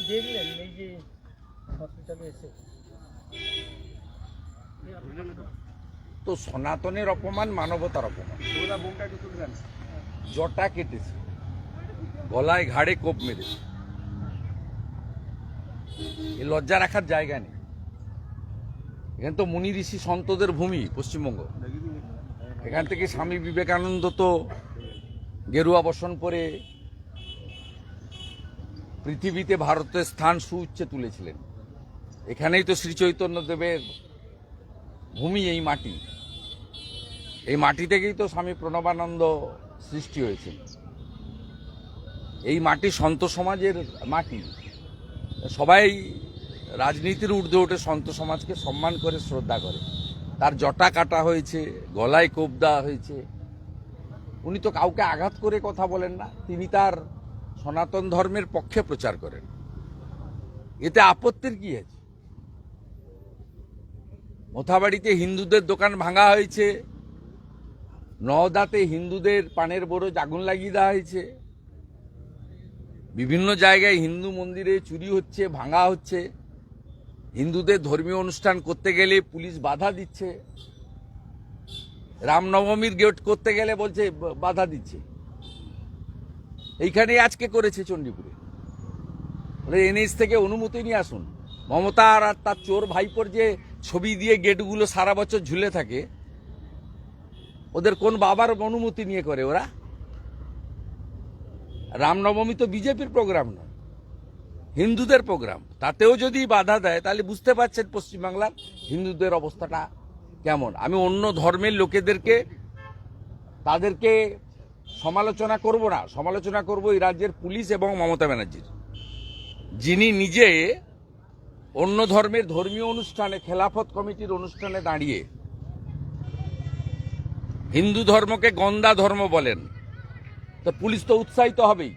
কি দেখলেন এই যে হসপিটালে এসে। তো সনাতনের অপমান মানবতার অপমান। জটা কেটেছে গলায় ঘাড়ে কোপ মেরেছে। এ লজ্জা রাখার জায়গা নেই। এখানে তো মুনি ঋষি সন্তদের ভূমি পশ্চিমবঙ্গ। এখান থেকে স্বামী বিবেকানন্দ তো গেরুয়া বসন পরে পৃথিবীতে ভারতের স্থান সুউচ্চে তুলেছিলেন। এখানেই তো শ্রী চৈতন্য দেবের ভূমি এই মাটি। এই মাটি থেকেই তো স্বামী প্রণবানন্দ সৃষ্টি হয়েছে এই মাটি সন্ত সমাজের মাটি। সবাই রাজনীতির ঊর্ধ্বে উঠে সন্ত সমাজকে সম্মান করে, শ্রদ্ধা করে। তার জটা কাটা হয়েছে, গলায় কোপ দেওয়া হয়েছে। উনি তো কাউকে আঘাত করে কথা বলেন না। তিনি তার সনাতন ধর্মের পক্ষে প্রচার করেন। এতে আপত্তির কি আছে? মোথাবাড়িতে হিন্দুদের দোকান ভাঙা হয়েছে, নওদাতে হিন্দুদের পানের বড় আগুন লাগিয়ে দেওয়া হয়েছে, বিভিন্ন জায়গায় হিন্দু মন্দিরে চুরি হচ্ছে, ভাঙা হচ্ছে, হিন্দুদের ধর্মীয় অনুষ্ঠান করতে গেলে পুলিশ বাধা দিচ্ছে, রামনবমীর গেট করতে গেলে বলছে, বাধা দিচ্ছে। এইখানে আজকে করেছে চণ্ডীপুরে। এনএস থেকে অনুমতি নিয়ে আসুন। মমতা আর তার চোর ভাইপোর যে ছবি দিয়ে গেটগুলো সারা বছর ঝুলে থাকে, ওদের কোন বাবার অনুমতি নিয়ে করে ওরা? রামনবমী তো বিজেপির প্রোগ্রাম নয়, হিন্দুদের প্রোগ্রাম। তাতেও যদি বাধা দেয়, তাহলে বুঝতে পারছেন পশ্চিমবাংলার হিন্দুদের অবস্থাটা কেমন। আমি অন্য ধর্মের লোকেদেরকে, তাদেরকে সমালোচনা করব না, সমালোচনা করব এই রাজ্যের পুলিশ এবং মমতা ব্যানার্জির। যিনি নিজে অন্য ধর্মের ধর্মীয় অনুষ্ঠানে, খেলাফত কমিটির অনুষ্ঠানে দাঁড়িয়ে হিন্দু ধর্মকে গন্দা ধর্ম বলেন, তো পুলিশ তো উৎসাহিত হবেই।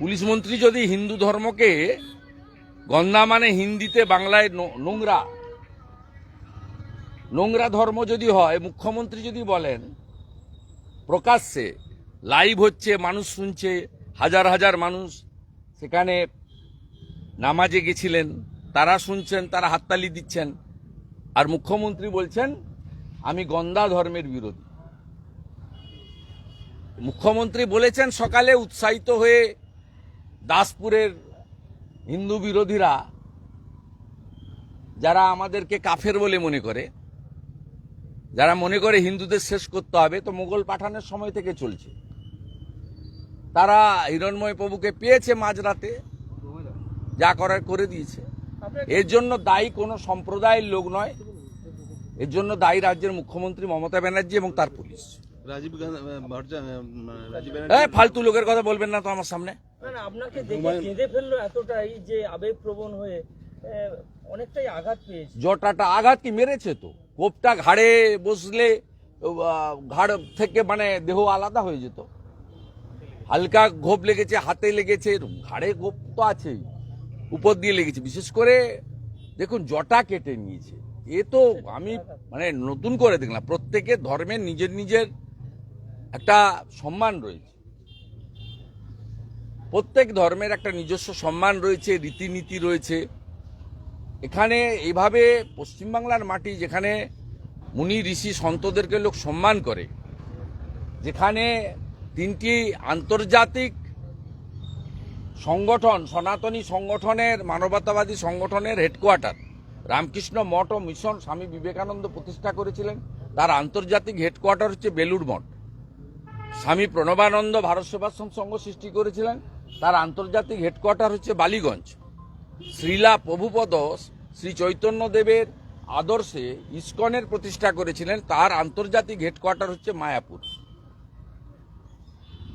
পুলিশ মন্ত্রী যদি হিন্দু ধর্মকে, গন্দা মানে হিন্দিতে বাংলায় নোংরা। নোংরা ধর্ম যদি হয়, মুখ্যমন্ত্রী যদি বলেন প্রকাশ্যে লাইভ হচ্ছে, মানুষ শুনছে, হাজার হাজার মানুষ। সেখানে নামাজে গেছিলেন, তারা শুনছেন, তারা হাততালি দিচ্ছেন। আর মুখ্যমন্ত্রী বলছেন, আমি গন্দা ধর্মের বিরোধী। মুখ্যমন্ত্রী বলেছেন, সকালে উৎসাহিত হয়ে দাসপুরের হিন্দু বিরোধীরা, যারা আমাদেরকে কাফের বলে মনে করে যারা মনে করে হিন্দুদের শেষ করতে হবে তো মোগল পাঠানোর সময় থেকে চলছে। তারা হিরণময় প্রভুকে পেয়েছে মাঝরাতে যা করার করে দিয়েছে। এর জন্য দায়ী কোনো সম্প্রদায়ের লোক নয় এর জন্য দায়ী রাজ্যের মুখ্যমন্ত্রী মমতা ব্যানার্জি এবং তার পুলিশ। রাজীব গান্ধী ফালতু লোকের কথা বলবেন না তো আমার সামনে। আপনাকে দেখে কেঁদে ফেলল এতটাই যে আবেগপ্রবণ হয়ে অনেকটাই আঘাত পেয়েছে। জটাটা আঘাত কি? মেরেছে তো। কোপটা ঘাড়ে বসলে ঘাড় থেকে মানে দেহ আলাদা হয়ে যেত। হালকা ঘোপ লেগেছে, হাতে লেগেছে ঘাড়ে ঘোপ তো আছেই, উপর দিয়ে লেগেছে। বিশেষ করে দেখুন, জটা কেটে নিয়েছে। এ তো আমি মানে নতুন করে দেখলাম, প্রত্যেকে ধর্মের নিজের নিজের একটা সম্মান রয়েছে। প্রত্যেক ধর্মের একটা নিজস্ব সম্মান রয়েছে, রীতিনীতি রয়েছে। এখানে এইভাবে পশ্চিমবাংলার মাটি যেখানে মুনি ঋষি সন্তদেরকে লোক সম্মান করে, যেখানে তিনটি আন্তর্জাতিক সংগঠন, সনাতনী সংগঠনের, মানবতাবাদী সংগঠনের হেডকোয়ার্টার রামকৃষ্ণ মঠ ও মিশন স্বামী বিবেকানন্দ প্রতিষ্ঠা করেছিলেন। তার আন্তর্জাতিক হেডকোয়ার্টার হচ্ছে বেলুড় মঠ। স্বামী প্রণবানন্দ ভারত সেবাশ্রম সংঘ সৃষ্টি করেছিলেন। তার আন্তর্জাতিক হেডকোয়ার্টার হচ্ছে বালিগঞ্জ। শ্রীলা প্রভুপদ শ্রী চৈতন্য দেবের আদর্শে ইস্কনের প্রতিষ্ঠা করেছিলেন। তার আন্তর্জাতিক হেডকোয়ার্টার হচ্ছে মায়াপুর।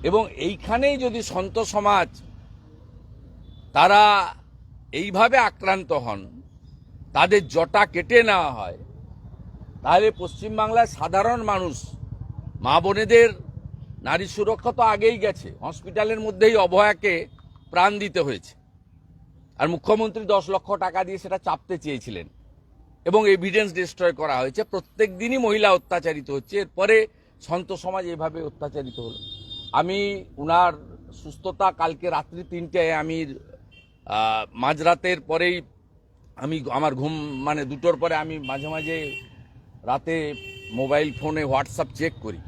এবং এইখানেই যদি সন্ত সমাজ তারা এইভাবে আক্রান্ত হন, তাদের জটা কেটে নেওয়া হয়, তাহলে পশ্চিমবাংলার সাধারণ মানুষ, মা বোনেদের নারী সুরক্ষা তো আগেই গেছে। হসপিটালের মধ্যেই অভয়াকে প্রাণ দিতে হয়েছে। আর মুখ্যমন্ত্রী দশ লক্ষ টাকা দিয়ে সেটা চাপতে চেয়েছিলেন। এবং এভিডেন্স ডিস্ট্রয় করা হয়েছে। প্রত্যেক দিনই মহিলা অত্যাচারিত হচ্ছে। এরপরে সন্ত সমাজ এভাবে অত্যাচারিত হলো। আমি উনার সুস্থতা কালকে রাত্রি তিনটায় আমি মাঝরাতের পরেই আমি আমার ঘুম মানে দুটোর পরে আমি মাঝে মাঝে রাতে মোবাইল ফোনে হোয়াটসঅ্যাপ চেক করি।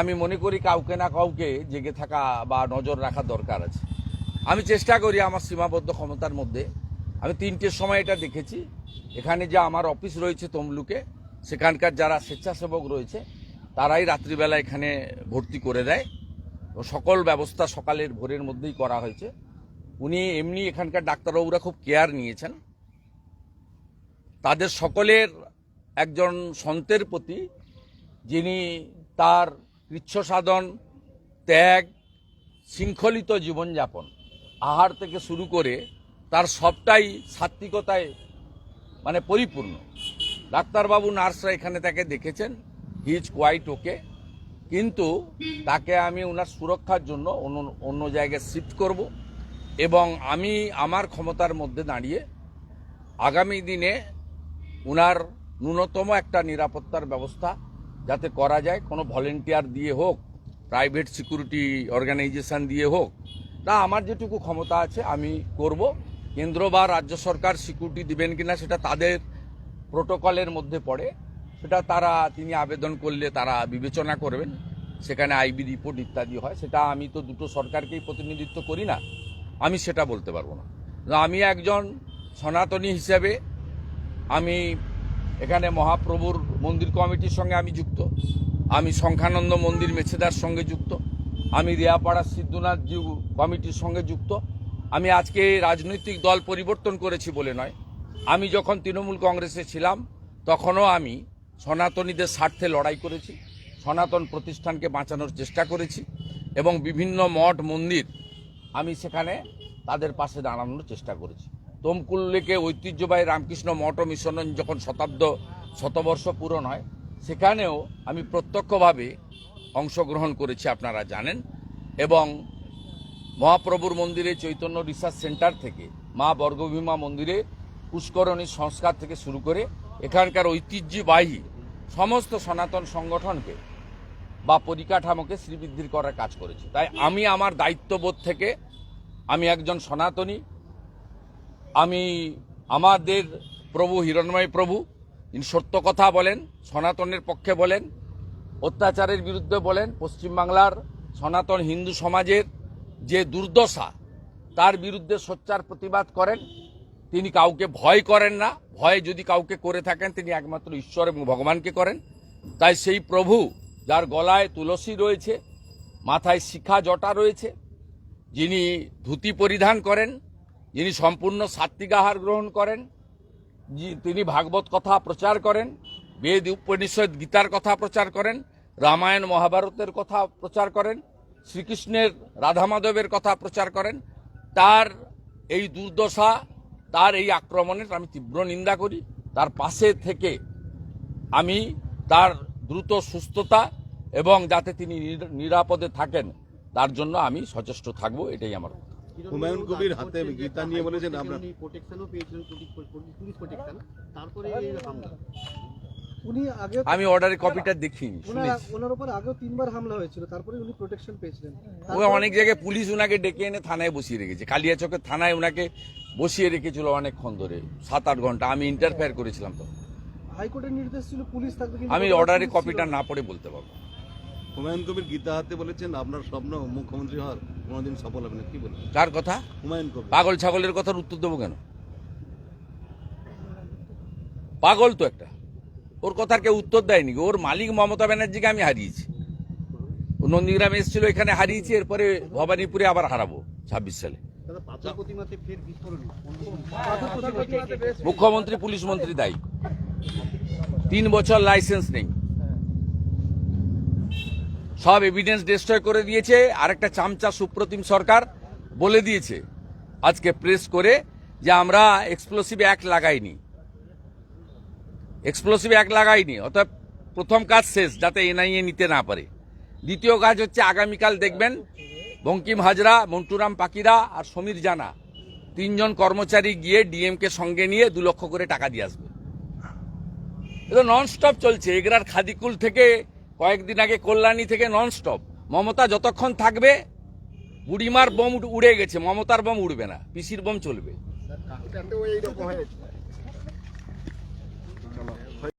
আমি মনে করি কাউকে না কাউকে জেগে থাকা বা নজর রাখা দরকার আছে। আমি চেষ্টা করি আমার সীমাবদ্ধ ক্ষমতার মধ্যে। আমি তিনটের সময় এটা দেখেছি। এখানে যে আমার অফিস রয়েছে তমলুকে, সেখানকার যারা স্বেচ্ছাসেবক রয়েছে, তারাই রাত্রিবেলা এখানে ভর্তি করে দেয়। ও সকল ব্যবস্থা সকালের ভোরের মধ্যেই করা হয়েছে। উনি এমনি এখানকার ডাক্তারবাবুরা খুব কেয়ার নিয়েছেন। তাদের সকলের একজন সন্তের প্রতি, যিনি তার কৃচ্ছ সাধন ত্যাগ, শৃঙ্খলিত জীবনযাপন আহার থেকে শুরু করে তার সবটাই সাত্বিকতায় মানে পরিপূর্ণ। ডাক্তারবাবু, নার্সরা এখানে তাকে দেখেছেন। He is quite okay. কিন্তু তাকে আমি ওনার সুরক্ষার জন্য অন্য অন্য জায়গায় শিফট করব এবং আমি আমার ক্ষমতার মধ্যে দাঁড়িয়ে আগামী দিনে ওনার ন্যূনতম একটা নিরাপত্তার ব্যবস্থা যাতে করা যায়। কোনো ভলেন্টিয়ার দিয়ে হোক, প্রাইভেট সিকিউরিটি অর্গানাইজেশন দিয়ে হোক না, আমার যেটুকু ক্ষমতা আছে, আমি করব। কেন্দ্র বা রাজ্য সরকার সিকিউরিটি দিবেন কিনা সেটা তাদের প্রোটোকলের মধ্যে পড়ে। সেটা তারা, তিনি আবেদন করলে তারা বিবেচনা করবেন। সেখানে আইবি রিপোর্ট ইত্যাদি হয়। সেটা আমি তো দুটো সরকারকেই প্রতিনিধিত্ব করি না। আমি সেটা বলতে পারব না। আমি একজন সনাতনী হিসেবে আমি এখানে মহাপ্রভুর মন্দির কমিটির সঙ্গে আমি যুক্ত। আমি সংখ্যানন্দ মন্দির মেছেদার সঙ্গে যুক্ত। আমি রিয়াপাড়া সিদ্ধনাথ কমিটির সঙ্গে যুক্ত। আমি আজকে রাজনৈতিক দল পরিবর্তন করেছি বলে নয়। আমি যখন তৃণমূল কংগ্রেসে ছিলাম, তখনও আমি সনাতনীদের স্বার্থে লড়াই করেছি, সনাতন প্রতিষ্ঠানকে বাঁচানোর চেষ্টা করেছি এবং বিভিন্ন মঠ, মন্দির আমি সেখানে তাদের পাশে দাঁড়ানোর চেষ্টা করেছি। তমকুল লেকে ঐতিহ্যবাহী রামকৃষ্ণ মঠ মিশন যখন শতাব্দ, শতবর্ষ পূরণ হয়, সেখানেও আমি প্রত্যক্ষভাবে অংশগ্রহণ করেছি, আপনারা জানেন। এবং মহাপ্রভুর মন্দিরে, চৈতন্য রিসার্চ সেন্টার থেকে, মা বর্গভীমা মন্দিরে, পুষ্করণী সংস্কার থেকে শুরু করে, এখানকার ঐতিহ্যবাহী সমস্ত সনাতন সংগঠনকে বা পরিকাঠামোকে শ্রীবৃদ্ধির করার কাজ করেছি। তাই আমি আমার দায়িত্ববোধ থেকে আমি একজন সনাতনী, আমি আমাদের প্রভু হিরণময় প্রভু, তিনি সত্য কথা বলেন, সনাতনের পক্ষে বলেন অত্যাচারের বিরুদ্ধে বলেন পশ্চিমবাংলার সনাতন হিন্দু সমাজের যে দুর্দশা, তার বিরুদ্ধে সোচ্চার প্রতিবাদ করেন। তিনি কাউকে ভয় করেন না। ভয় যদি কাউকে করে থাকেন, তিনি একমাত্র ঈশ্বর এবং ভগবানকে করেন। তাই সেই প্রভু, যার গলায় তুলসী রয়েছে, মাথায় শিখা জটা রয়েছে, যিনি ধুতি পরিধান করেন, যিনি সম্পূর্ণ সাত্বিক আহার গ্রহণ করেন তিনি ভাগবত কথা প্রচার করেন বেদ উপনিষদ গীতার কথা প্রচার করেন রামায়ণ মহাভারতের কথা প্রচার করেন শ্রীকৃষ্ণের রাধা মাধবের কথা প্রচার করেন। তার এই দুর্দশা তার এই আক্রমণের আমি তীব্র নিন্দা করি। তার পাশে থেকে আমি তার দ্রুত সুস্থতা এবং যাতে তিনি নিরাপদে থাকেন তার জন্য আমি সচেষ্ট থাকব এটাই আমার হুমায়ুন কবির হাতে গীতা নিয়ে বলেছেন আমরা প্রোটেকশনও পেয়েছিলেন পুলিশ প্রোটেকশন তারপরে উনি আগে আমি অর্ডারের কপিটা দেখিনি ওনার শুনেছি। ওনার উপর আগেও তিনবার হামলা হয়েছিল তারপরে উনি প্রোটেকশন পেয়েছিলেন। ও অনেক জায়গায় পুলিশ উনাকে ডেকে এনে থানায় বসিয়ে রেখেছে। কালিয়াচকের থানায় উনাকে বসিয়ে রেখেছিল অনেকক্ষণ ধরে সাত আট ঘণ্টা। আমি ইন্টারফেয়ার করেছিলাম তো হাইকোর্টের নির্দেশ ছিল পুলিশ থাকবে আমি অর্ডারের কপিটা না। না পড়ে বলতে পারব। হুমায়ুন কবির গীতা হাতে বলেছেন আপনার স্বপ্ন মুখ্যমন্ত্রী হওয়ার কোনোদিন সফল হবে না। কি বলেন কার কথা? হুমায়ুন কবির পাগল ছাগলের কথার উত্তর দেবো কেন? পাগল তো একটা। ওর কথার কেউ উত্তর দেয়নি ওর মালিক মমতা ব্যানার্জিকে আমি হারিয়েছি। নন্দীগ্রামে এসেছিল এখানে হারিয়েছি এরপরে ভবানীপুরে আবার হারাবো ছাব্বিশ সালে। মুখ্যমন্ত্রী পুলিশ মন্ত্রী দায়ী। তিন বছর লাইসেন্স নেই। সব এভিডেন্স ডিস্ট্রয় করে দিয়েছে। আর একটা চামচা সুপ্রতিম সরকার বলে দিয়েছে। আজকে প্রেস করে যে আমরা এক্সপ্লোসিভ অ্যাক্ট লাগাইনি। এক্সপ্লোসিভ এক লাগাইনি অর্থাৎ প্রথম কাজ শেষ, যাতে এনআইএ নিতে না পারে। দ্বিতীয় কাজ হচ্ছে আগামীকাল দেখবেন বঙ্কিম হাজরা, মন্টুরাম পাকিরা আর সমীর জানা তিনজন কর্মচারী গিয়ে ডিএমকে সঙ্গে নিয়ে দু লক্ষ করে টাকা দিয়ে আসবে। নন স্টপ চলছে, এগরার খাদিকুল থেকে কয়েকদিন আগে, কল্যাণী থেকে নন স্টপ মমতা যতক্ষণ থাকবে, বুড়িমার বোম উড়ে গেছে, মমতার বোম উড়বে না, পিসির বোম চলবে।